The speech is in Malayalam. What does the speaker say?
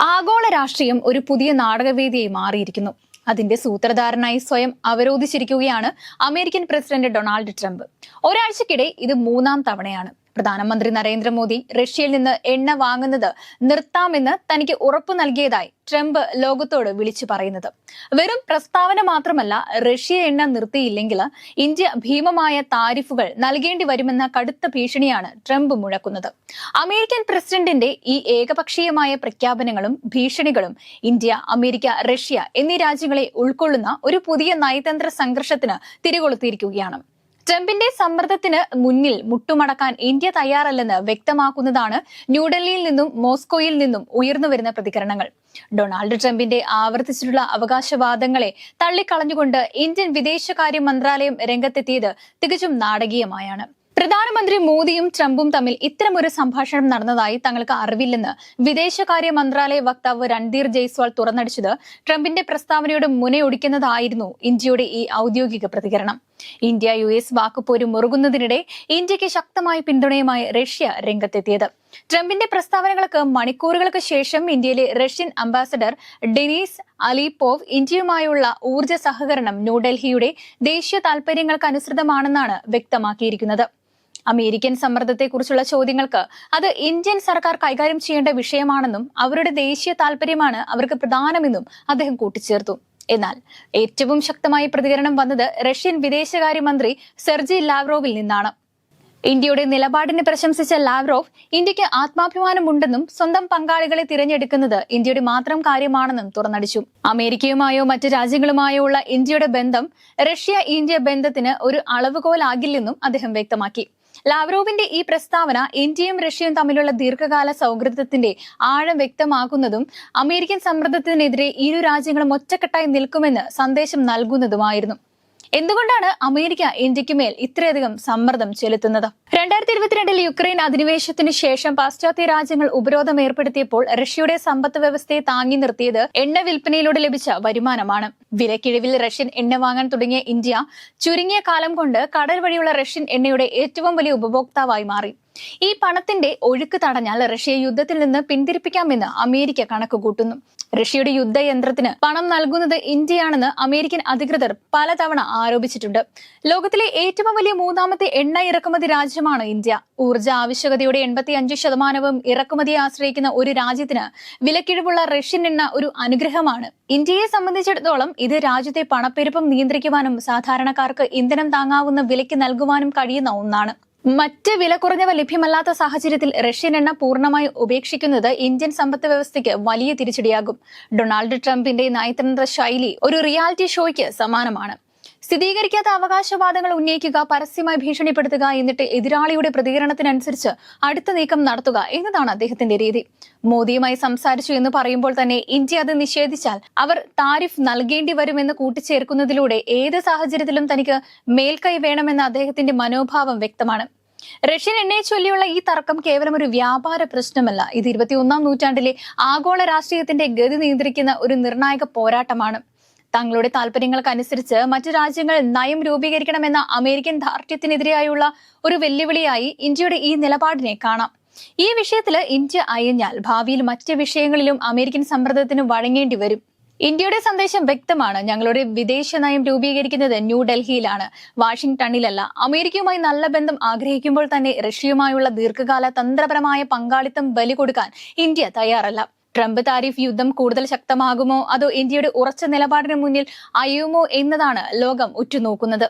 ആഗോള രാഷ്ട്രീയം ഒരു പുതിയ നാടകവേദിയായി മാറിയിരിക്കുന്നു. അതിന്റെ സൂത്രധാരനായി സ്വയം അവരോധിച്ചിരിക്കുകയാണ് അമേരിക്കൻ പ്രസിഡന്റ് ഡൊണാൾഡ് ട്രംപ്. ഒരാഴ്ചക്കിടെ ഇത് മൂന്നാം തവണയാണ്. പ്രധാനമന്ത്രി നരേന്ദ്രമോദി റഷ്യയിൽ നിന്ന് എണ്ണ വാങ്ങുന്നത് നിർത്താമെന്ന് തനിക്ക് ഉറപ്പു നൽകിയതായി ട്രംപ് ലോകത്തോട് വിളിച്ചു പറയുന്നത്. വെറും പ്രസ്താവന മാത്രമല്ല റഷ്യ എണ്ണ നിർത്തിയില്ലെങ്കിൽ ഇന്ത്യ ഭീമമായ താരിഫുകൾ നൽകേണ്ടി വരുമെന്ന കടുത്ത ഭീഷണിയാണ് ട്രംപ് മുഴക്കുന്നത്. അമേരിക്കൻ പ്രസിഡന്റിന്റെ ഈ ഏകപക്ഷീയമായ പ്രഖ്യാപനങ്ങളും ഭീഷണികളും ഇന്ത്യ അമേരിക്ക റഷ്യ എന്നീ രാജ്യങ്ങളെ ഉൾക്കൊള്ളുന്ന ഒരു പുതിയ നയതന്ത്ര സംഘർഷത്തിന് തിരികൊളുത്തിയിരിക്കുകയാണ്. ട്രംപിന്റെ സമ്മർദ്ദത്തിന് മുന്നിൽ മുട്ടുമടക്കാൻ ഇന്ത്യ തയ്യാറല്ലെന്ന് വ്യക്തമാക്കുന്നതാണ് ന്യൂഡൽഹിയിൽ നിന്നും മോസ്കോയിൽ നിന്നും ഉയർന്നുവരുന്ന പ്രതികരണങ്ങൾ. ഡൊണാൾഡ് ട്രംപിന്റെ ആവർത്തിച്ചിട്ടുള്ള അവകാശവാദങ്ങളെ തള്ളിക്കളഞ്ഞുകൊണ്ട് ഇന്ത്യൻ വിദേശകാര്യ മന്ത്രാലയം രംഗത്തെത്തിയത് തികച്ചും നാടകീയമായാണ്. പ്രധാനമന്ത്രി മോദിയും ട്രംപും തമ്മിൽ ഇത്തരമൊരു സംഭാഷണം നടന്നതായി തങ്ങൾക്ക് അറിവില്ലെന്ന് വിദേശകാര്യ മന്ത്രാലയ വക്താവ് രൺധീർ ജയ്സ്വാൾ തുറന്നടിച്ചത് ട്രംപിന്റെ പ്രസ്താവനയോട് മുനയൊടിക്കുന്നതായിരുന്നു ഇന്ത്യയുടെ ഈ ഔദ്യോഗിക പ്രതികരണം. ഇന്ത്യ യു എസ് വാക്കുപോര് മുറുകുന്നതിനിടെ ഇന്ത്യയ്ക്ക് ശക്തമായ പിന്തുണയുമായി റഷ്യ രംഗത്തെത്തിയത്. ട്രംപിന്റെ പ്രസ്താവനകൾക്ക് മണിക്കൂറുകൾക്ക് ശേഷം ഇന്ത്യയിലെ റഷ്യൻ അംബാസഡർ ഡെനീസ് അലിപോവ് ഇന്ത്യയുമായുള്ള ഊർജ സഹകരണം ന്യൂഡൽഹിയുടെ ദേശീയ താൽപര്യങ്ങൾക്ക് അനുസൃതമാണെന്നാണ് വ്യക്തമാക്കിയിരിക്കുന്നത്. അമേരിക്കൻ സമ്മർദ്ദത്തെക്കുറിച്ചുള്ള ചോദ്യങ്ങൾക്ക് അത് ഇന്ത്യൻ സർക്കാർ കൈകാര്യം ചെയ്യേണ്ട വിഷയമാണെന്നും അവരുടെ ദേശീയ താൽപര്യമാണ് അവർക്ക് പ്രധാനമെന്നും അദ്ദേഹം കൂട്ടിച്ചേർത്തു. എന്നാൽ ഏറ്റവും ശക്തമായ പ്രതികരണം വന്നത് റഷ്യൻ വിദേശകാര്യമന്ത്രി സെർജി ലാവ്രോവിൽ നിന്നാണ്. ഇന്ത്യയുടെ നിലപാടിനെ പ്രശംസിച്ച ലാവ്റോവ് ഇന്ത്യയ്ക്ക് ആത്മാഭിമാനമുണ്ടെന്നും സ്വന്തം പങ്കാളികളെ തിരഞ്ഞെടുക്കുന്നത് ഇന്ത്യയുടെ മാത്രം കാര്യമാണെന്നും തുറന്നടിച്ചു. അമേരിക്കയുമായോ മറ്റ് രാജ്യങ്ങളുമായോ ഉള്ള ഇന്ത്യയുടെ ബന്ധം റഷ്യ ഇന്ത്യ ബന്ധത്തിന് ഒരു അളവുകോലാകില്ലെന്നും അദ്ദേഹം വ്യക്തമാക്കി. ലാവ്റോവിന്റെ ഈ പ്രസ്താവന ഇന്ത്യയും റഷ്യയും തമ്മിലുള്ള ദീർഘകാല സൗഹൃദത്തിന്റെ ആഴം വ്യക്തമാക്കുന്നതും അമേരിക്കൻ സമ്മർദ്ദത്തിനെതിരെ ഇരു രാജ്യങ്ങളും ഒറ്റക്കെട്ടായി നിൽക്കുമെന്ന് സന്ദേശം നൽകുന്നതുമായിരുന്നു. എന്തുകൊണ്ടാണ് അമേരിക്ക ഇന്ത്യയ്ക്ക് മേൽ ഇത്രയധികം സമ്മർദ്ദം ചെലുത്തുന്നത്? രണ്ടായിരത്തി ഇരുപത്തിരണ്ടിൽ യുക്രൈൻ അധിനിവേശത്തിന് ശേഷം പാശ്ചാത്യ രാജ്യങ്ങൾ ഉപരോധം ഏർപ്പെടുത്തിയപ്പോൾ റഷ്യയുടെ സമ്പത്ത് വ്യവസ്ഥയെ താങ്ങി നിർത്തിയത് എണ്ണ വിൽപ്പനയിലൂടെ ലഭിച്ച വരുമാനമാണ്. വിലക്കിഴിവിൽ റഷ്യൻ എണ്ണ വാങ്ങാൻ തുടങ്ങിയ ഇന്ത്യ ചുരുങ്ങിയ കാലം കൊണ്ട് കടൽ വഴിയുള്ള റഷ്യൻ എണ്ണയുടെ ഏറ്റവും വലിയ ഉപഭോക്താവായി മാറി. ഈ പണത്തിന്റെ ഒഴുക്ക് തടഞ്ഞാൽ റഷ്യയെ യുദ്ധത്തിൽ നിന്ന് പിന്തിരിപ്പിക്കാമെന്ന് അമേരിക്ക കണക്കുകൂട്ടുന്നു. റഷ്യയുടെ യുദ്ധയന്ത്രത്തിന് പണം നൽകുന്നത് ഇന്ത്യയാണെന്ന് അമേരിക്കൻ അധികൃതർ പലതവണ ആരോപിച്ചിട്ടുണ്ട്. ലോകത്തിലെ ഏറ്റവും വലിയ മൂന്നാമത്തെ എണ്ണ ഇറക്കുമതി രാജ്യമാണ് ഇന്ത്യ. ഊർജ ആവശ്യകതയുടെ എൺപത്തി അഞ്ച് ശതമാനവും ഇറക്കുമതിയെ ആശ്രയിക്കുന്ന ഒരു രാജ്യത്തിന് വിലക്കിഴിവുള്ള റഷ്യൻ എണ്ണ ഒരു അനുഗ്രഹമാണ്. ഇന്ത്യയെ സംബന്ധിച്ചിടത്തോളം ഇത് രാജ്യത്തെ പണപ്പെരുപ്പം നിയന്ത്രിക്കുവാനും സാധാരണക്കാർക്ക് ഇന്ധനം താങ്ങാവുന്ന വിലയ്ക്ക് നൽകുവാനും കഴിയുന്ന ഒന്നാണ്. മറ്റ് വില കുറഞ്ഞവ ലഭ്യമല്ലാത്ത സാഹചര്യത്തിൽ റഷ്യൻ എണ്ണ പൂർണമായി ഉപേക്ഷിക്കുന്നത് ഇന്ത്യൻ സമ്പദ് വ്യവസ്ഥയ്ക്ക് വലിയ തിരിച്ചടിയാകും. ഡൊണാൾഡ് ട്രംപിന്റെ നയതന്ത്ര ശൈലി ഒരു റിയാലിറ്റി ഷോയ്ക്ക് സമാനമാണ്. സ്ഥിരീകരിക്കാത്ത അവകാശവാദങ്ങൾ ഉന്നയിക്കുക പരസ്യമായി ഭീഷണിപ്പെടുത്തുക എന്നിട്ട് എതിരാളിയുടെ പ്രതികരണത്തിനനുസരിച്ച് അടുത്ത നീക്കം നടത്തുക എന്നതാണ് അദ്ദേഹത്തിന്റെ രീതി. മോദിയുമായി സംസാരിച്ചു എന്ന് പറയുമ്പോൾ തന്നെ ഇന്ത്യ അത് നിഷേധിച്ചാൽ അവർ താരിഫ് നൽകേണ്ടി വരുമെന്ന് കൂട്ടിച്ചേർക്കുന്നതിലൂടെ ഏത് സാഹചര്യത്തിലും തനിക്ക് മേൽക്കൈ വേണമെന്ന അദ്ദേഹത്തിന്റെ മനോഭാവം വ്യക്തമാണ്. റഷ്യൻ എണ്ണയെ ചൊല്ലിയുള്ള ഈ തർക്കം കേവലം ഒരു വ്യാപാര പ്രശ്നമല്ല. ഇത് ഇരുപത്തിയൊന്നാം നൂറ്റാണ്ടിലെ ആഗോള രാഷ്ട്രീയത്തിന്റെ ഗതി നിയന്ത്രിക്കുന്ന ഒരു നിർണായക പോരാട്ടമാണ്. തങ്ങളുടെ താല്പര്യങ്ങൾക്കനുസരിച്ച് മറ്റു രാജ്യങ്ങൾ നയം രൂപീകരിക്കണമെന്ന അമേരിക്കൻ ദാർഢ്യത്തിനെതിരെയായുള്ള ഒരു വെല്ലുവിളിയായി ഇന്ത്യയുടെ ഈ നിലപാടിനെ കാണാം. ഈ വിഷയത്തിൽ ഇന്ത്യ അയഞ്ഞാൽ ഭാവിയിൽ മറ്റ് വിഷയങ്ങളിലും അമേരിക്കൻ സമ്മർദ്ദത്തിന് വഴങ്ങേണ്ടി വരും. ഇന്ത്യയുടെ സന്ദേശം വ്യക്തമാണ്. ഞങ്ങളുടെ വിദേശ നയം രൂപീകരിക്കുന്നത് ന്യൂഡൽഹിയിലാണ് വാഷിംഗ്ടണിലല്ല. അമേരിക്കയുമായി നല്ല ബന്ധം ആഗ്രഹിക്കുമ്പോൾ തന്നെ റഷ്യയുമായുള്ള ദീർഘകാല തന്ത്രപരമായ പങ്കാളിത്തം ബലി കൊടുക്കാൻ ഇന്ത്യ തയ്യാറല്ല. ട്രംപ് താരിഫ് യുദ്ധം കൂടുതൽ ശക്തമാകുമോ? അതോ ഇന്ത്യയുടെ ഉറച്ച നിലപാടിന് മുന്നിൽ അയ്യുമോ എന്നതാണ് ലോകം ഉറ്റുനോക്കുന്നത്?